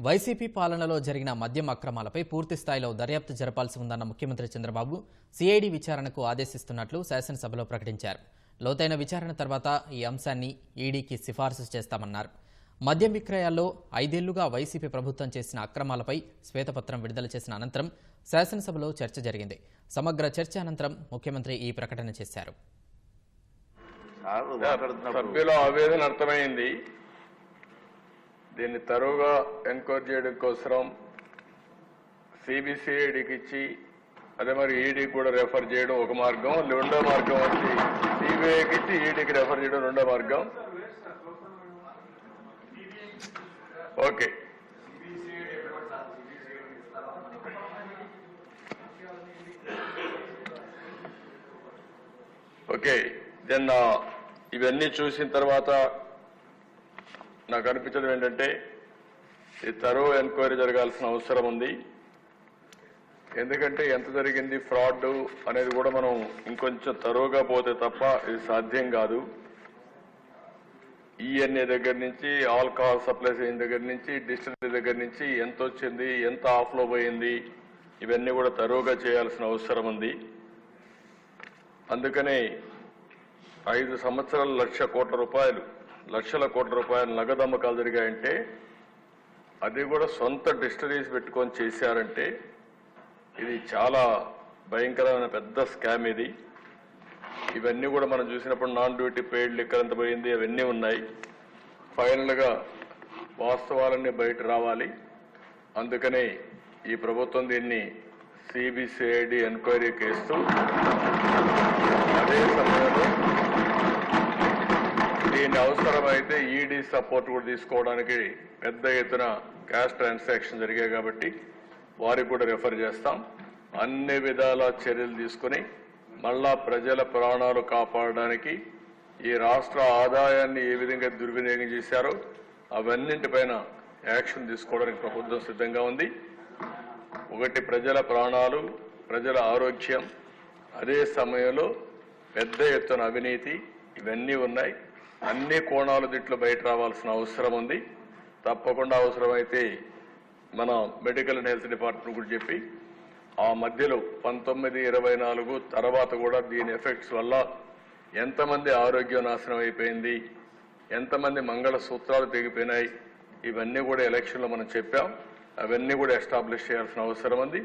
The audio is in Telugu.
వైసీపీ పాలనలో జరిగిన మద్యం అక్రమాలపై పూర్తిస్థాయిలో దర్యాప్తు జరపాల్సి ఉందన్న ముఖ్యమంత్రి చంద్రబాబు సిఐడి విచారణకు ఆదేశిస్తున్నట్లు శాసనసభలో ప్రకటించారు. లోతైన విచారణ తర్వాత ఈ అంశాన్ని ఈడీకి సిఫార్సు చేస్తామన్నారు. మద్యం విక్రయాల్లో ఐదేళ్ళుగా వైసీపీ ప్రభుత్వం చేసిన అక్రమాలపై శ్వేతపత్రం విడుదల చేసిన అనంతరం శాసనసభలో చర్చ జరిగింది. సమగ్ర చర్చ అనంతరం ముఖ్యమంత్రి ఈ ప్రకటన చేశారు. సభ్యుల ఆవేదన అర్థమైంది. దీన్ని తరువుగా ఎంక్వైరీ చేయడం కోసం సిబిసిఐడికి ఇచ్చి అదే మరి ఈడీ కూడా రెఫర్ చేయడం ఒక మార్గం రెండో మార్గం వచ్చి సిబిఐకి ఇచ్చి ఈడీకి రెఫర్ చేయడం రెండో మార్గం. ఓకే. ఓకే. దెన్ ఇవన్నీ చూసిన తర్వాత నాకు అనిపించడం ఏంటంటే ఈ తరువు ఎంక్వైరీ జరగాల్సిన అవసరం ఉంది. ఎందుకంటే ఎంత జరిగింది ఫ్రాడ్ అనేది కూడా మనం ఇంకొంచెం తరువుగా పోతే తప్ప ఇది సాధ్యం కాదు. ఈఎన్ఏ దగ్గర నుంచి ఆల్కహాల్ సప్లై చేయని దగ్గర నుంచి డిస్టిలరీ దగ్గర నుంచి ఎంత వచ్చింది ఎంత ఆఫ్లో పోయింది ఇవన్నీ కూడా తరువుగా చేయాల్సిన అవసరం ఉంది. అందుకనే ఐదు సంవత్సరాలు లక్ష కోట్ల రూపాయలు లక్షల కోట్ల రూపాయలు నగదు అమ్మకాలు జరిగాయంటే అది కూడా సొంత డిస్టరీస్ పెట్టుకొని చేశారంటే ఇది చాలా భయంకరమైన పెద్ద స్కామ్ ఇది. ఇవన్నీ కూడా మనం చూసినప్పుడు నాన్ డ్యూటీ పెయిడ్ లిక్కర్ ఎంత పోయింది అవన్నీ ఉన్నాయి. ఫైనల్గా వాస్తవాలన్నీ బయట రావాలి. అందుకనే ఈ ప్రభుత్వం దీన్ని సిబిసిఐడి ఎంక్వైరీ కేస్తూ దీన్ని అవసరమైతే ఈడీ సపోర్ట్ కూడా తీసుకోవడానికి పెద్ద ఎత్తున క్యాష్ ట్రాన్సాక్షన్ జరిగాయి కాబట్టి వారికి కూడా రెఫర్ చేస్తాం. అన్ని విధాల చర్యలు తీసుకుని మళ్ళా ప్రజల ప్రాణాలు కాపాడడానికి ఈ రాష్ట్ర ఆదాయాన్ని ఏ విధంగా దుర్వినియోగం చేశారో అవన్నింటిపైన యాక్షన్ తీసుకోవడానికి ప్రభుత్వం సిద్ధంగా ఉంది. ఒకటి ప్రజల ప్రాణాలు ప్రజల ఆరోగ్యం అదే సమయంలో పెద్ద ఎత్తున అవినీతి ఇవన్నీ ఉన్నాయి. అన్ని కోణాలు దీంట్లో బయట రావాల్సిన అవసరం ఉంది. తప్పకుండా అవసరమైతే మన మెడికల్ అండ్ హెల్త్ డిపార్ట్మెంట్ కూడా చెప్పి ఆ మధ్యలో పంతొమ్మిది ఇరవై నాలుగు తర్వాత కూడా దీని ఎఫెక్ట్స్ వల్ల ఎంతమంది ఆరోగ్యం నాశనం అయిపోయింది ఎంతమంది మంగళ సూత్రాలు తెగిపోయినాయి ఇవన్నీ కూడా ఎలక్షన్లో మనం చెప్పాం. అవన్నీ కూడా ఎస్టాబ్లిష్ చేయాల్సిన అవసరం ఉంది.